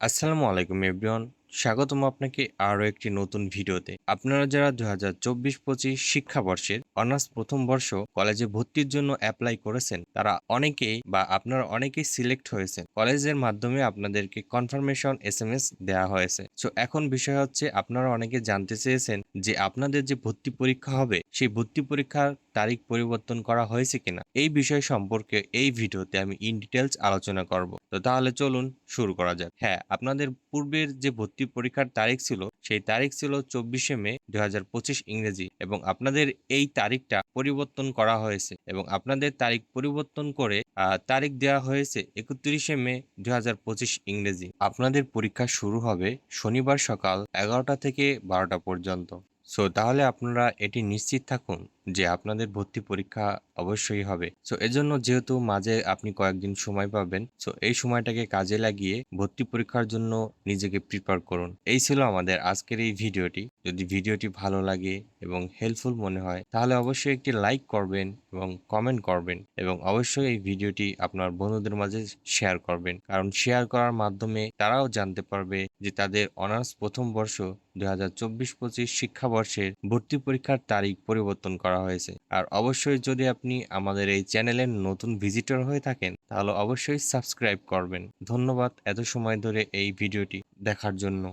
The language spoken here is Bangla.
আসসালামু আলাইকুম এভরিওয়ান। স্বাগতম আপনাকে আরও একটি নতুন ভিডিওতে। আপনারা যারা দু হাজার চব্বিশ পঁচিশ শিক্ষাবর্ষের অনার্স প্রথম বর্ষ কলেজে ভর্তির জন্য অ্যাপ্লাই করেছেন, তারা অনেকেই বা আপনারা অনেকেই সিলেক্ট হয়েছেন। কলেজের মাধ্যমে আপনাদেরকে কনফার্মেশন এস এম এস দেওয়া হয়েছে। সো, এখন বিষয় হচ্ছে, আপনারা অনেকে জানতে চেয়েছেন যে আপনাদের যে ভর্তি পরীক্ষা হবে, সেই ভর্তি পরীক্ষার তারিখ পরিবর্তন করা হয়েছে কিনা? এই বিষয় সম্পর্কে এই ভিডিওতে আমি ইন ডিটেলস আলোচনা করব। তো তাহলে চলুন শুরু করা যাক। হ্যাঁ আপনাদের পূর্বের যে ভর্তি পরীক্ষার তারিখ ছিল, সেই তারিখ ছিল চব্বিশে মে দুই ইংরেজি এবং আপনাদের এই তারিখটা পরিবর্তন করা হয়েছে এবং আপনাদের তারিখ পরিবর্তন করে তারিখ দেওয়া হয়েছে একত্রিশে মে দুই হাজার পঁচিশ ইংরেজি। আপনাদের পরীক্ষা শুরু হবে শনিবার সকাল এগারোটা থেকে বারোটা পর্যন্ত। সো তাহলে আপনারা এটি নিশ্চিত থাকুন যে আপনাদের ভর্তি পরীক্ষা অবশ্যই হবে। সো এজন্য যেহেতু মাঝে আপনি কয়েকদিন সময় পাবেন সো এই সময়টাকে কাজে লাগিয়ে ভর্তি পরীক্ষার জন্য নিজেকে প্রিপেয়ার করুন। এই ছিল আমাদের আজকের এই ভিডিওটি। যদি ভিডিওটি ভালো লাগে এবং হেল্পফুল মনে হয়, তাহলে অবশ্যই একটি লাইক করবেন এবং কমেন্ট করবেন এবং অবশ্যই এই ভিডিওটি আপনার বন্ধুদের মাঝে শেয়ার করবেন। কারণ শেয়ার করার মাধ্যমে তারাও জানতে পারবে যে তাদের অনার্স প্রথম বর্ষ দু হাজার চব্বিশ পঁচিশ শিক্ষাবর্ষের ভর্তি পরীক্ষার তারিখ পরিবর্তন করা হয়েছে। আর অবশ্যই যদি আপনি আমাদের এই চ্যানেলের নতুন ভিজিটর হয়ে থাকেন, তাহলে অবশ্যই সাবস্ক্রাইব করবেন। ধন্যবাদ এত সময় ধরে এই ভিডিওটি দেখার জন্য।